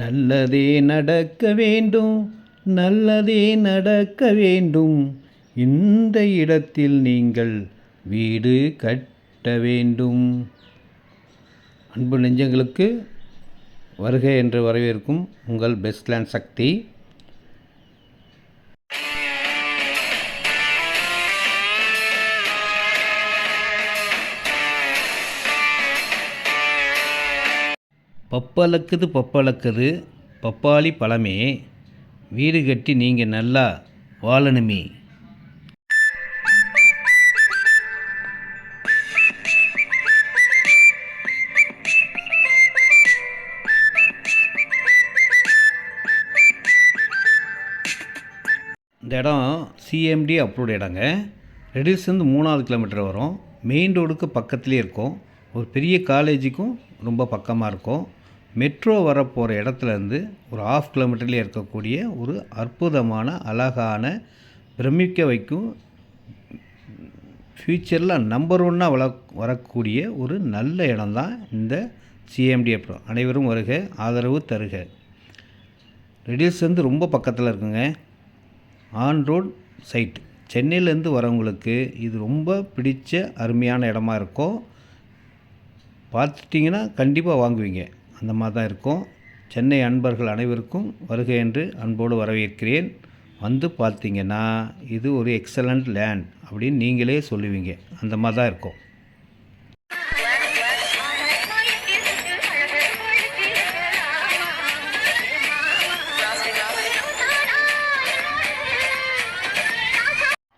நல்லதே நடக்க வேண்டும் நல்லதே நடக்க வேண்டும். இந்த இடத்தில் நீங்கள் வீடு கட்ட வேண்டும். அன்பு நெஞ்சங்களுக்கு வருக என்று வரவேற்கும் உங்கள் பெஸ்ட்லேண்ட் சக்தி. பப்பளக்குது பப்பளக்குது பப்பாளி பழமே வீடு கட்டி நீங்கள் நல்லா வாழணுமே. இந்த இடம் சிஎம்டி அப்ரூவ்ட் இடங்க. ரெடில்ஸ்லேருந்து மூணாவது கிலோமீட்டர் வரும். மெயின் ரோடுக்கு பக்கத்துலேயே இருக்கும். ஒரு பெரிய காலேஜுக்கும் ரொம்ப பக்கமாக இருக்கும். மெட்ரோ வரப்போகிற இடத்துலேருந்து ஒரு ஆஃப் கிலோமீட்டர்லேயே இருக்கக்கூடிய ஒரு அற்புதமான அழகான பிரமிக்க வைக்கும் ஃப்யூச்சரில் நம்பர் ஒன்னாக வள வரக்கூடிய ஒரு நல்ல இடம்தான் இந்த சிஎம்டி அப்புறம். அனைவரும் வருக ஆதரவு தருக. ரெடில்ஸ் வந்து ரொம்ப பக்கத்தில் இருக்குங்க. ஆன் ரோட் சைட் சென்னையிலேருந்து வரவங்களுக்கு இது ரொம்ப பிடிச்ச அருமையான இடமா இருக்கும். பார்த்துட்டிங்கன்னா கண்டிப்பாக வாங்குவீங்க. அந்த மாதிரி தான் இருக்கும். சென்னை அன்பர்கள் அனைவருக்கும் வருக என்று அன்போடு வரவேற்கிறேன். வந்து பார்த்தீங்கன்னா இது ஒரு எக்ஸலண்ட் லேண்ட் அப்படின்னு நீங்களே சொல்லுவீங்க. அந்த மாதிரி தான் இருக்கும்.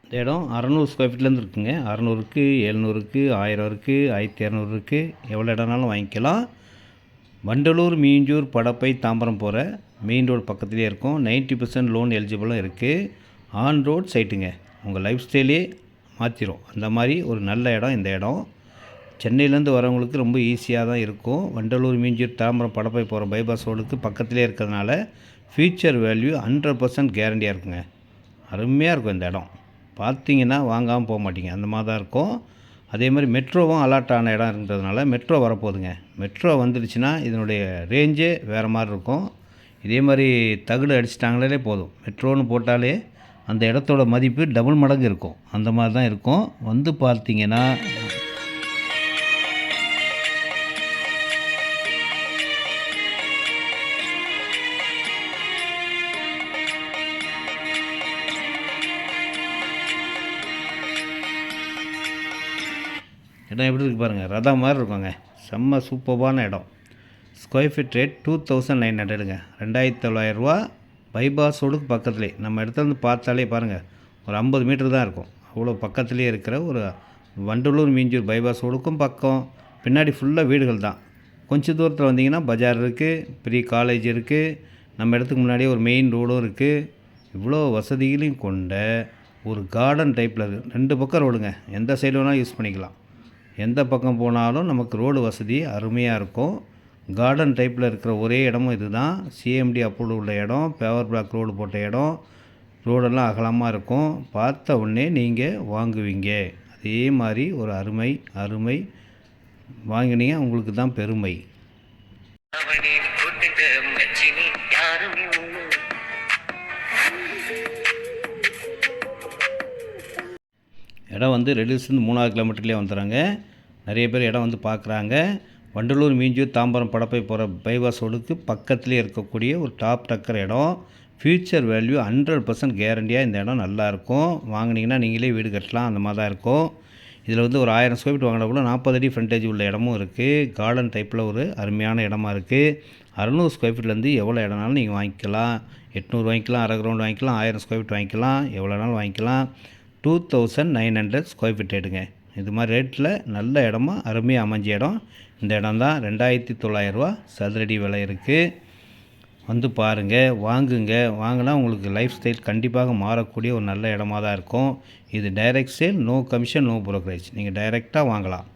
இந்த இடம் அறநூறு ஸ்கொயர் ஃபீட்லேருந்து இருக்குங்க. அறநூறுக்கு எழுநூறுக்கு ஆயிரம் இருக்குது ஆயிரத்தி இரநூறு இருக்குது எவ்வளோ இடம்னாலும் வாங்கிக்கலாம். வண்டலூர் மீஞ்சூர் படப்பை தாம்பரம் போகிற மெயின் ரோடு பக்கத்துலேயே இருக்கும். 90% பர்சன்ட் லோன் எலிஜிபிளும் இருக்குது ஆன் ரோட் சைட்டுங்க உங்கள் லைஃப் ஸ்டைலே மாற்றிடும் அந்த மாதிரி ஒரு நல்ல இடம் இந்த இடம். சென்னையிலேருந்து வரவங்களுக்கு ரொம்ப ஈஸியாக தான் இருக்கும். வண்டலூர் மீஞ்சூர் தாம்பரம் படப்பை போகிற பைபாஸ் ரோடுக்கு பக்கத்துலேயே இருக்கிறதுனால ஃபியூச்சர் வேல்யூ ஹண்ட்ரட் பர்சன்ட் கேரண்டியாக இருக்குங்க. அருமையாக இருக்கும் இந்த இடம். பார்த்தீங்கன்னா வாங்காமல் போக மாட்டீங்க. அந்த மாதிரி தான் இருக்கும். அதே மாதிரி மெட்ரோவும் அலாட் ஆன இடம் இருக்கிறதுனால மெட்ரோ வரப்போகுதுங்க. மெட்ரோ வந்துடுச்சுன்னா இதனுடைய ரேஞ்சே வேறு மாதிரி இருக்கும். இதே மாதிரி தகுடு அடிச்சிட்டாங்களே போதும். மெட்ரோன்னு போட்டாலே அந்த இடத்தோட மதிப்பு டபுள் மடங்கு இருக்கும். அந்த மாதிரி தான் இருக்கும். வந்து பார்த்திங்கன்னா இடம் எப்படி இருக்கு பாருங்கள் ரதம் மாதிரி இருக்குங்க. செம்ம சூப்பர்பான இடம். Square feet rate two thousand nine ஹண்ட்ரடுங்க ரெண்டாயிரத்தி தொள்ளாயிரரூவா பைபாஸ் ரோடுக்கு பக்கத்துலேயே நம்ம இடத்துலேருந்து பார்த்தாலே பாருங்கள் ஒரு ஐம்பது மீட்டர் தான் இருக்கும். அவ்வளோ பக்கத்துலேயே இருக்கிற ஒரு வண்டலூர் மீஞ்சூர் பைபாஸ் ரோடுக்கும் பக்கம். பின்னாடி ஃபுல்லாக வீடுகள் தான். கொஞ்சம் தூரத்தில் வந்தீங்கன்னா பஜார் இருக்குது பெரிய காலேஜ் இருக்குது நம்ம இடத்துக்கு முன்னாடியே ஒரு மெயின் ரோடும் இருக்குது இவ்வளோ வசதிகளையும் கொண்ட ஒரு கார்டன் டைப்பில் இருக்குது ரெண்டு பக்கம் ரோடுங்க எந்த சைடு வேணாலும் யூஸ் பண்ணிக்கலாம். எந்த பக்கம் போனாலும் நமக்கு ரோடு வசதி அருமையாக இருக்கும். கார்டன் டைப்பில் இருக்கிற ஒரே இடமும் இதுதான். சிஎம்டி அப்ரூவ் உள்ள இடம் பேவர் பிளாக் ரோடு போட்ட இடம். ரோடெல்லாம் அகலமாக இருக்கும். பார்த்த உடனே நீங்கள் வாங்குவீங்க. அதே மாதிரி ஒரு அருமை அருமை வாங்கினீங்க உங்களுக்கு தான் பெருமை இடம் வந்து ரெடில்ஸ்லேருந்து மூணாவது கிலோமீட்டர்லேயே வந்துடுறாங்க. நிறைய பேர் இடம் வந்து பார்க்குறாங்க. வண்டலூர் மீஞ்சூர் தாம்பரம் படப்பை போகிற பைபாஸ் ரோடுக்கு பக்கத்துலேயே இருக்கக்கூடிய ஒரு டாப் டக்கர் இடம். ஃப்யூச்சர் வேல்யூ ஹண்ட்ரட் பர்சன்ட் கேரண்டியாக இந்த இடம் நல்லாயிருக்கும் வாங்கினீங்கன்னா நீங்களே வீடு கட்டலாம் அந்த மாதிரி தான் இருக்கும். இதில் வந்து ஒரு ஆயிரம் ஸ்கொயர் ஃபீட் வாங்கினா கூட நாற்பது அடி ஃப்ரண்டேஜ் உள்ள இடமும் இருக்குது கார்டன் டைப்பில் ஒரு அருமையான இடமா இருக்குது அறநூறு ஸ்கொயர் ஃபீட்லேருந்து எவ்வளோ இடம்னாலும் நீங்கள் வாங்கிக்கலாம். எட்நூறு வாங்கிக்கலாம் அரை கிரவுண்ட் வாங்கிக்கலாம் ஆயிரம் ஸ்கொயர் ஃபீட் வாங்கிக்கலாம் எவ்வளோனாலும் வாங்கிக்கலாம். Two thousand nine hundred square feet எடுங்க. இது மாதிரி ரேட்டில் நல்ல இடமா அருமையாக அமைஞ்ச இடம். இந்த இடம் தான் ரெண்டாயிரத்தி தொள்ளாயிரரூவா சதுரடி விலை இருக்குது வந்து பாருங்கள் வாங்குங்க. வாங்கினா உங்களுக்கு லைஃப் ஸ்டைல் கண்டிப்பாக மாறக்கூடிய ஒரு நல்ல இடமா தான் இருக்கும். இது direct sale no commission no brokerage நீங்கள் டைரெக்டாக வாங்கலாம்.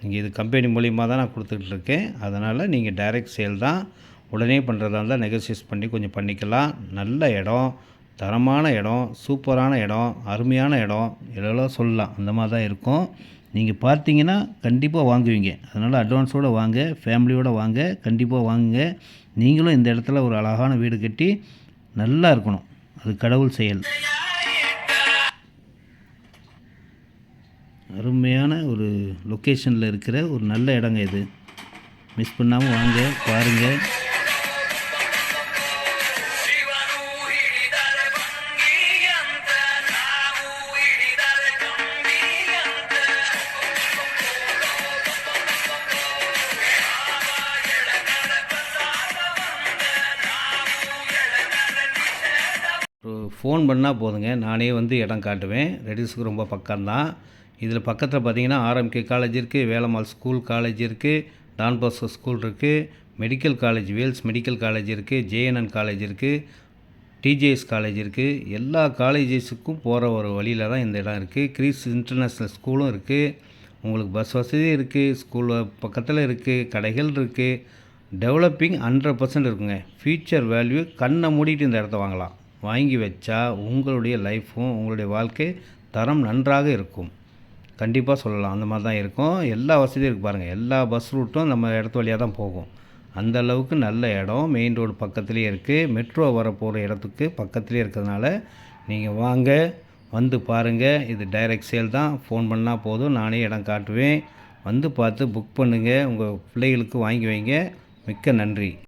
நீங்கள் இது கம்பெனி மூலியமாக தான் நான் கொடுத்துக்கிட்டு இருக்கேன். அதனால் நீங்கள் டைரக்ட் சேல் தான் உடனே பண்ணுறதா இருந்தால் நெகோசியேட் பண்ணி கொஞ்சம் பண்ணிக்கலாம். நல்ல இடம். தரமான இடம் சூப்பரான இடம் அருமையான இடம் இதெல்லாம் சொல்லலாம். அந்த மாதிரி தான் இருக்கும். நீங்கள் பார்த்தீங்கன்னா கண்டிப்பாக வாங்குவீங்க. அதனால் அட்வான்ஸோடு வாங்க ஃபேமிலியோடு வாங்க கண்டிப்பாக வாங்குங்க. நீங்களும் இந்த இடத்துல ஒரு அழகான வீடு கட்டி நல்லா இருக்கணும். அது கடவுள் செயல். அருமையான ஒரு லொக்கேஷனில் இருக்கிற ஒரு நல்ல இடங்க இது. மிஸ் பண்ணாமல் வாங்க பாருங்கள் ஃபோன் பண்ணால் போதுங்க. நானே வந்து இடம் காட்டுவேன். ரெடியூஸுக்கு ரொம்ப பக்கம்தான். இதில் பக்கத்தில் பார்த்தீங்கன்னா ஆர்எம்கே காலேஜ் இருக்குது வேலம்மாள் ஸ்கூல் காலேஜ் இருக்குது டான் பாஸ்கோ ஸ்கூல் இருக்குது medical college Vels medical college இருக்குது ஜேஎன்என் காலேஜ் இருக்குது டிஜேஎஸ் காலேஜ் இருக்குது எல்லா காலேஜஸுக்கும் போகிற ஒரு வழியில் தான் இந்த இடம் இருக்குது கிரீஸ் இன்டர்நேஷ்னல் ஸ்கூலும் இருக்குது உங்களுக்கு பஸ் வசதி இருக்குது ஸ்கூல் பக்கத்தில் இருக்குது கடைகள் இருக்குது டெவலப்பிங் ஹண்ட்ரட் பர்சன்ட் இருக்குங்க. ஃபியூச்சர் வேல்யூ கண்ணை மூடிட்டு இந்த இடத்த வாங்கலாம். வாங்கி வச்சா உங்களுடைய லைஃப்பும் உங்களுடைய வாழ்க்கை தரம் நன்றாக இருக்கும். கண்டிப்பாக சொல்லலாம். அந்த மாதிரி தான் இருக்கும். எல்லா வசதியும் இருக்குது பாருங்கள் எல்லா பஸ் ரூட்டும் நம்ம இடத்து வழியாக தான் போகும். அந்த அளவுக்கு நல்ல இடம். மெயின் ரோடு பக்கத்துலேயே இருக்குது மெட்ரோ வர போகிற இடத்துக்கு பக்கத்துலேயே இருக்கிறதுனால நீங்கள் வாங்க வந்து பாருங்கள் இது டைரக்ட் சேல் தான். ஃபோன் பண்ணால் போதும். நானே இடம் காட்டுவேன். வந்து பார்த்து புக் பண்ணுங்கள் உங்கள் பிள்ளைகளுக்கு வாங்கி வைங்க. மிக்க நன்றி.